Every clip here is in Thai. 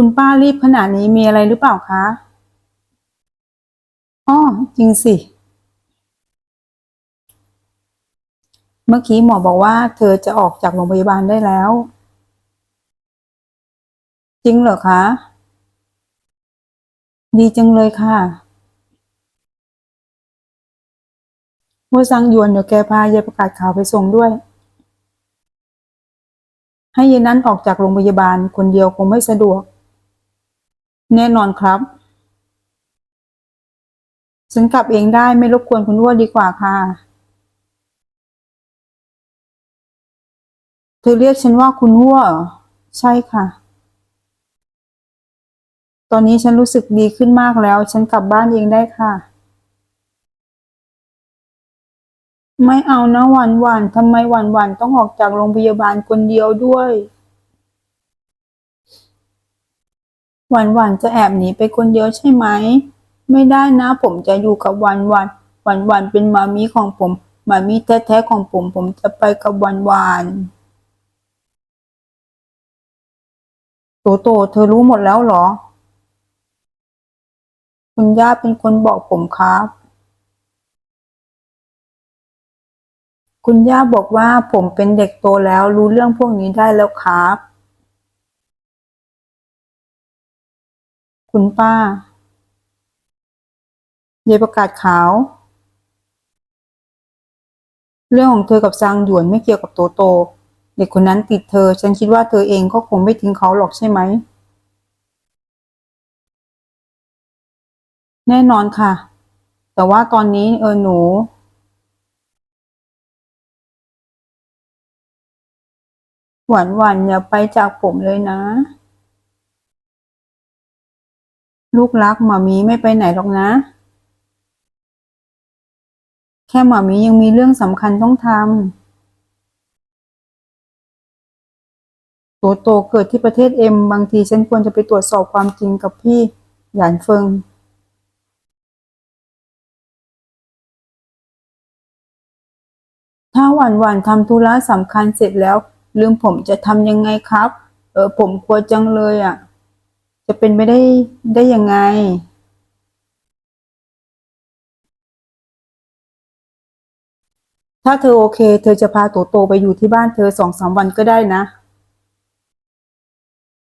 คุณป้ารีบขนาดนี้มีอะไรหรือเปล่าคะอ้อจริงสิ เมื่อกี้หมอบอกว่า เธอจะออกจากโรงพยาบาลได้แล้ว จริงเหรอคะ ดีจังเลยค่ะว่าซังยวนเดี๋ยวแกพายายประกาศข่าวไปส่งด้วย ให้ยายนั้นออกจากโรงพยาบาลคนเดียวคงไม่สะดวก แน่นอนครับ ฉันกลับเองได้ไม่รบกวนคุณอ้วนดีกว่าค่ะ เธอเรียกฉันว่าคุณหัวใช่ค่ะ ตอนนี้ฉันรู้สึกดีขึ้นมากแล้ว ฉันกลับบ้านเองได้ค่ะ ไม่เอานะหวานหวานทำไมหวานหวานต้องออกจากโรงพยาบาลคนเดียวด้วย หวานหวานจะแอบหนีไปคนเดียวใช่ไหม ไม่ได้นะ ผมจะอยู่กับหวานหวานหวานหวานเป็นมามีของผม มามีแท้ๆของผม ผมจะไปกับหวานหวานโตโตเธอรู้หมดแล้วเหรอ คุณย่าเป็นคนบอกผมครับ คุณย่าบอกว่าผมเป็นเด็กโตแล้วรู้เรื่องพวกนี้ได้แล้วครับ คุณป้ายายประกาศขาว เรื่องของเธอกับซางหยวนไม่เกี่ยวกับโตโต เด็กคนนั้นติดเธอ ฉันคิดว่าเธอเองก็คงไม่ทิ้งเขาหรอกใช่ไหม แน่นอนค่ะ แต่ว่าตอนนี้เออหนู หวานหวานอย่าไปจากผมเลยนะ ลูกรักหมามีไม่ไปไหนหรอกนะ แค่หมามียังมีเรื่องสำคัญต้องทำโตโตเกิดที่ประเทศเอ็มบางทีฉันควรจะไปตรวจสอบความจริงกับพี่หยานเฟิง ถ้าหวานหวานทำธุระสำคัญเสร็จแล้ว ลืมผมจะทำยังไงครับ เออผมกลัวจังเลยอะ จะเป็นไปได้ได้ยังไง ถ้าเธอโอเค เธอจะพาโตโตไปอยู่ที่บ้านเธอสองสามวันก็ได้นะ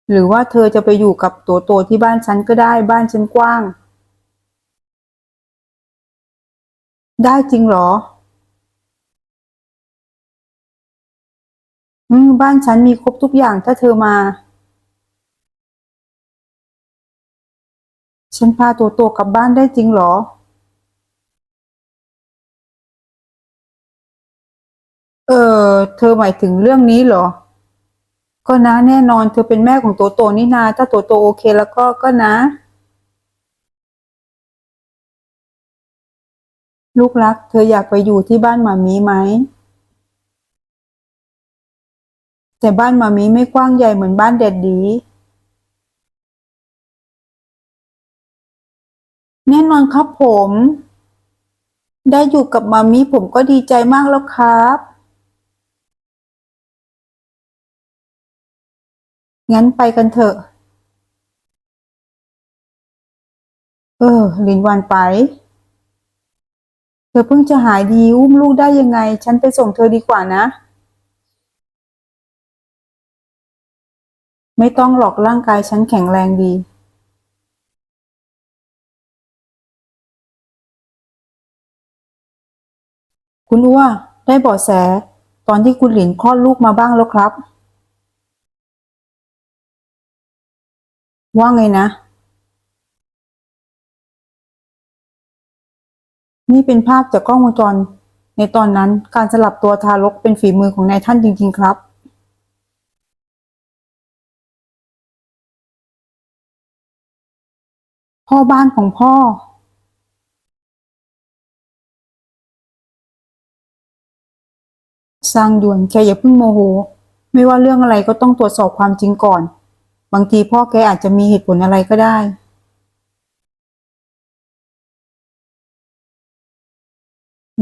หรือว่าเธอจะไปอยู่กับโตโตที่บ้านฉันก็ได้ บ้านฉันกว้าง ได้จริงเหรออืมบ้านฉันมีครบทุกอย่างถ้าเธอมา ฉันพาโตโตกลับบ้านได้จริงเหรอ เออ เธอหมายถึงเรื่องนี้เหรอ ก็นะแน่นอนเธอเป็นแม่ของโตโตนี่นา ถ้าโตโตโอเคแล้วก็ก็นะ ลูกรัก เธออยากไปอยู่ที่บ้านหมามีไหม แต่บ้านหมามีไม่กว้างใหญ่เหมือนบ้านแดดดี แน่นอนครับผม ได้อยู่กับมามีผมก็ดีใจมากแล้วครับ งั้นไปกันเถอะ เออ ลินวันไป เธอเพิ่งจะหายดีอุ้มลูกได้ยังไง ฉันไปส่งเธอดีกว่านะ ไม่ต้องหรอกร่างกายฉันแข็งแรงดี คุณอ้วได้เบาะแส ตอนที่คุณหลินคลอดลูกมาบ้างแล้วครับ ว่าไงนะ นี่เป็นภาพจากกล้องวงจร ในตอนนั้นการสลับตัวทารกเป็นฝีมือของนายท่านจริง ๆ ครับพ่อบ้านของพ่อ สร้างด่วนแกอย่าเพิ่งโมโห ไม่ว่าเรื่องอะไรก็ต้องตรวจสอบความจริงก่อน บางทีพ่อแกอาจจะมีเหตุผลอะไรก็ได้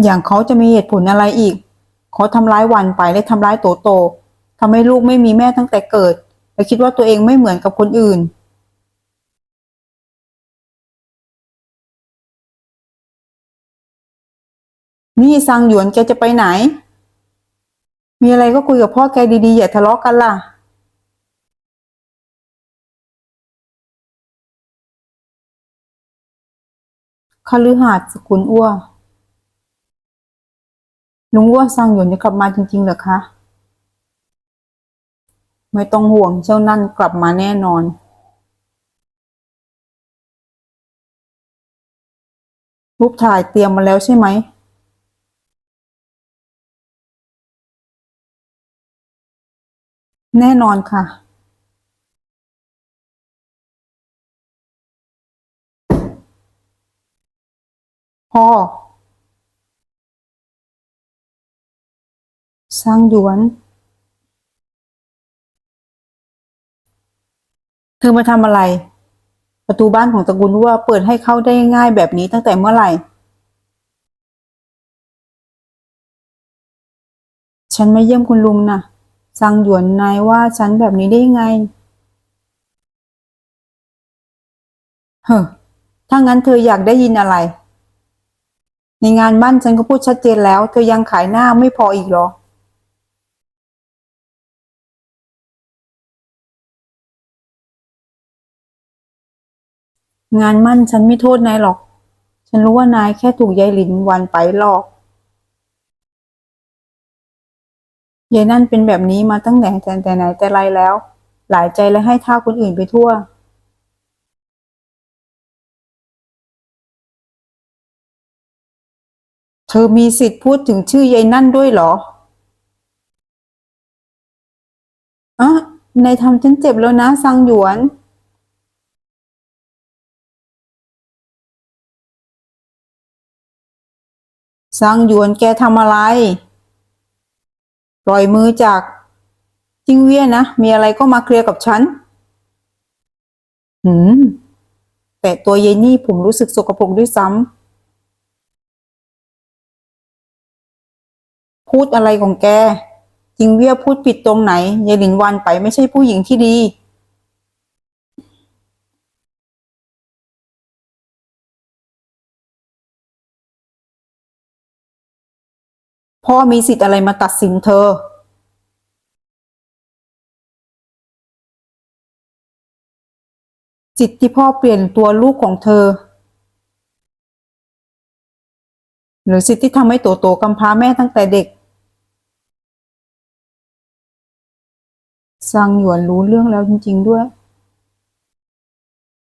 อย่างเขาจะมีเหตุผลอะไรอีก เขาทำร้ายวันไปและทำร้ายโตโตทำให้ลูกไม่มีแม่ตั้งแต่เกิดและคิดว่าตัวเองไม่เหมือนกับคนอื่นนี่สังหยวนแกจะไปไหน มีอะไรก็คุยกับพ่อแกดีๆ อย่าทะเลาะกันล่ะคฤหาสน์สกุลอ้วลุงอ้วซังหยวนจะกลับมาจริงๆเหรอคะ ไม่ต้องห่วงเจ้านั่นกลับมาแน่นอน รูปถ่ายเตรียมมาแล้วใช่ไหม แน่นอนค่ะพอสร้างหยวน เธอมาทำอะไร ประตูบ้านของตระกูลว่าเปิดให้เข้าได้ง่ายแบบนี้ตั้งแต่เมื่อไหร่ ฉันไมาเยี่ยมคุณลุงนะ ซังหยวนนายว่าฉันแบบนี้ได้ไง เฮ้อถ้างั้นเธออยากได้ยินอะไร ในงานบ้านฉันก็พูดชัดเจนแล้ว เธอยังขายหน้าไม่พออีกเหรอ งานมั่นฉันไม่โทษนายหรอก ฉันรู้ว่านายแค่ถูกยายหลินวันไปหลอก ยายนั่นเป็นแบบนี้มาตั้งแต่แต่ไหนแต่ไรแล้ว หลายใจและให้ท่าคนอื่นไปทั่วเธอมีสิทธิ์พูดถึงชื่อยายนั่นด้วยเหรออะนายทำฉันเจ็บแล้วนะซังหยวน ซังหยวนแกทำอะไร ปล่อยมือจากจิงเวียนะ มีอะไรก็มาเคลียร์กับฉัน หืม แต่ตัวเยนี่ผมรู้สึกสกปรกด้วยซ้ำ พูดอะไรของแก จิงเวียพูดผิดตรงไหน เยหลินวันไปไม่ใช่ผู้หญิงที่ดี พ่อมีสิทธิ์อะไรมาตัดสินเธอจิตที่พ่อเปลี่ยนตัวลูกของเธอ หรือสิทธิ์ที่ทำให้โตโตกำพร้าแม่ตั้งแต่เด็กซังหยวนรู้เรื่องแล้วจริง ๆ ด้วย